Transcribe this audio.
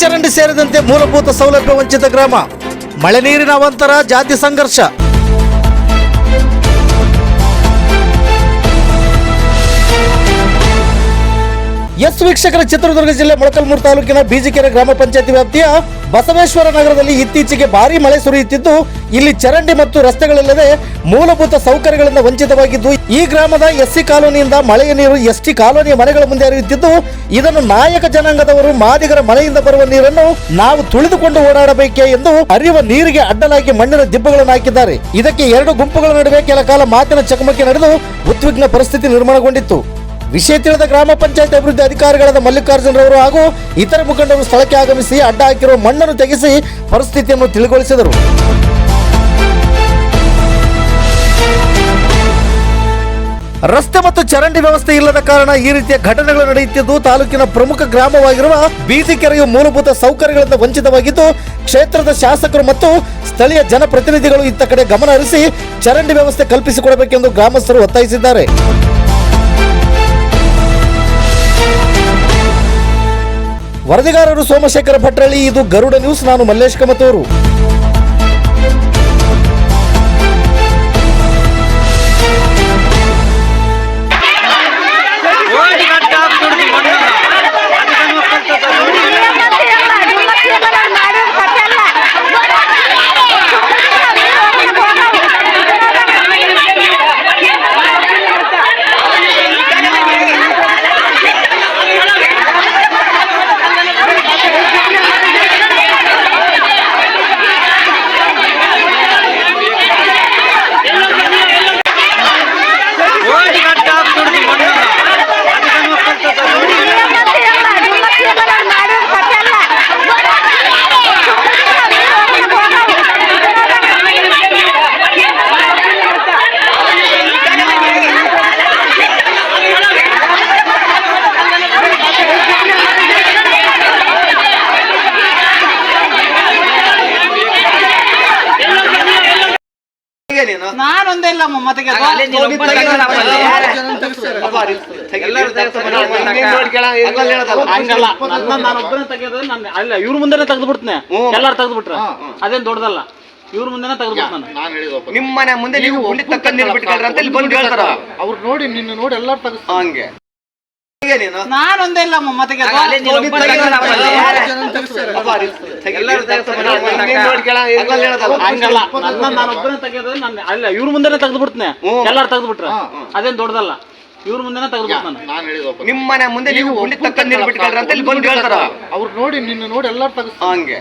ಚರಂಡಿ ಸೇರಿದಂತೆ ಮೂಲಭೂತ ಸೌಲಭ್ಯ ವಂಚಿತ ಗ್ರಾಮ. ಮಳೆ ನೀರಿನ ಅವಂತರ ಜಾತಿ ಸಂಘರ್ಷ. ಎಸ್ ವೀಕ್ಷಕರ ಚಿತ್ರದುರ್ಗ ಜಿಲ್ಲೆ ಮೊಳಕಲ್ಮೂರು ತಾಲೂಕಿನ ಬಿಜಿಕೆರೆ ಗ್ರಾಮ ಪಂಚಾಯತಿ ವ್ಯಾಪ್ತಿಯ ಬಸವೇಶ್ವರ ನಗರದಲ್ಲಿ ಇತ್ತೀಚೆಗೆ ಭಾರಿ ಮಳೆ ಸುರಿಯುತ್ತಿದ್ದು, ಇಲ್ಲಿ ಚರಂಡಿ ಮತ್ತು ರಸ್ತೆಗಳಿಲ್ಲದೆ ಮೂಲಭೂತ ಸೌಕರ್ಯಗಳಿಂದ ವಂಚಿತವಾಗಿದ್ದು, ಈ ಗ್ರಾಮದ ಎಸ್ಸಿ ಕಾಲೋನಿಯಿಂದ ಮಳೆಯ ನೀರು ಎಸ್ಟಿ ಕಾಲೋನಿಯ ಮನೆಗಳ ಮುಂದೆ ಹರಿಯುತ್ತಿದ್ದು, ಇದನ್ನು ನಾಯಕ ಜನಾಂಗದವರು ಮಾದಿಗರ ಮಳೆಯಿಂದ ಬರುವ ನೀರನ್ನು ನಾವು ತುಳಿದುಕೊಂಡು ಓಡಾಡಬೇಕೆ ಎಂದು ಹರಿಯುವ ನೀರಿಗೆ ಅಡ್ಡಲಾಗಿ ಮಣ್ಣಿನ ದಿಬ್ಬಗಳನ್ನು ಹಾಕಿದ್ದಾರೆ. ಇದಕ್ಕೆ ಎರಡು ಗುಂಪುಗಳ ನಡುವೆ ಕೆಲ ಮಾತಿನ ಚಕಮಕಿ ನಡೆದು ಉದ್ವಿಗ್ನ ಪರಿಸ್ಥಿತಿ ನಿರ್ಮಾಣಗೊಂಡಿತ್ತು. ವಿಷಯ ತಿಳಿದ ಗ್ರಾಮ ಪಂಚಾಯತ್ ಅಭಿವೃದ್ಧಿ ಅಧಿಕಾರಿಗಳಾದ ಮಲ್ಲಿಕಾರ್ಜುನರವರು ಹಾಗೂ ಇತರ ಮುಖಂಡರು ಸ್ಥಳಕ್ಕೆ ಆಗಮಿಸಿ ಅಡ್ಡ ಹಾಕಿರುವ ಮಣ್ಣನ್ನು ತೆಗೆಸಿ ಪರಿಸ್ಥಿತಿಯನ್ನು ತಿಳಿಗೊಳಿಸಿದರು. ರಸ್ತೆ ಮತ್ತು ಚರಂಡಿ ವ್ಯವಸ್ಥೆ ಇಲ್ಲದ ಕಾರಣ ಈ ರೀತಿಯ ಘಟನೆಗಳು ನಡೆಯುತ್ತಿದ್ದು, ತಾಲೂಕಿನ ಪ್ರಮುಖ ಗ್ರಾಮವಾಗಿರುವ ಬೀದಿಕೆರೆಯು ಮೂಲಭೂತ ಸೌಕರ್ಯಗಳಿಂದ ವಂಚಿತವಾಗಿದ್ದು, ಕ್ಷೇತ್ರದ ಶಾಸಕರು ಮತ್ತು ಸ್ಥಳೀಯ ಜನಪ್ರತಿನಿಧಿಗಳು ಇತ್ತ ಕಡೆ ಗಮನ ಹರಿಸಿ ಚರಂಡಿ ವ್ಯವಸ್ಥೆ ಕಲ್ಪಿಸಿಕೊಡಬೇಕೆಂದು ಗ್ರಾಮಸ್ಥರು ಒತ್ತಾಯಿಸಿದ್ದಾರೆ. ವರದಿಗಾರರು ಸೋಮಶೇಖರ ಭಟ್ರಳ್ಳಿ ಇದು ಗರುಡ ನ್ಯೂಸ್ ನಾನು ಮಲ್ಲೇಶ್ ಕಮತೂರು. ನಾನೊಂದೇ ಇಲ್ಲ ಇಲ್ಲಮ್ಮ ಅಲ್ಲೇ ನೀನು ನಾನು ಒಬ್ಬನೇ ತೆಗೆಯೋದು ನನ್ನ ಅಲ್ಲ ಇವ್ರ ಮುಂದೆನೆ ತೆಗೆದು ಬಿಡ್ತೇನೆ ಎಲ್ಲಾರು ತೆಗೆದು ಬಿಟ್ರ ಅದೇನ್ ದೊಡ್ಡದಲ್ಲ. ಇವ್ರ ಮುಂದೆನೆ ತೆಗೆದು ನಾನು. ನಾನು ನಿಮ್ಮ ಮನೆ ಮುಂದೆ ನೀವು ಗುಂಡಿ ತಕ್ಕ ನೀರು ಬಿಟ್ಕೊಳ್ರಿ ಅಂತ ಇಲ್ಲಿ ಬಂದು ಹೇಳ್ತಾರ. ಅವ್ರು ನೋಡಿ ನಿನ್ನ ನೋಡಿ ಎಲ್ಲಾರು ತೆಗೆದು ಹಂಗೆ. ನೀನು? ನಾನೊಂದೇ ಇಲ್ಲ ಮಮತೆಗೆ ಅಲ್ಲೇ ನೀನು ಒಬ್ಬ ಹಂಗಲ್ಲ. ನನ್ನ ನಾನು ಒಬ್ಬನೇ ತೆಗೆಯೋದು ನನ್ನ ಅಲ್ಲ ಇವ್ರ ಮುಂದೆನೆ ತೆಗೆದು ಬಿಡ್ತೀನಿ ಎಲ್ಲಾರು ತೆಗೆದು ಬಿಟ್ರೆ ಅದೇನ್ ದೊಡ್ಡದಲ್ಲ. ಇವ್ರ ಮುಂದೆನೆ ತೆಗೆದು ಬಿಡ್ತೀನಿ ನಾನು. ನಾನು ಹೇಳಿದಪ್ಪ ನಿಮ್ಮ ಮನೆ ಮುಂದೆ ನೀವು ಗುಂಡಿ ತಕ್ಕ ನೀರು ಬಿಟ್ಕೊಳ್ರಿ ಅಂತ ಇಲ್ಲಿ ಬಂದು ಹೇಳ್ತಾರ. ಅವ್ರು ನೋಡಿ ನಿನ್ನ ನೋಡಿ ಎಲ್ಲಾರು ತೆಗೆಸ್ ಹಂಗೆ.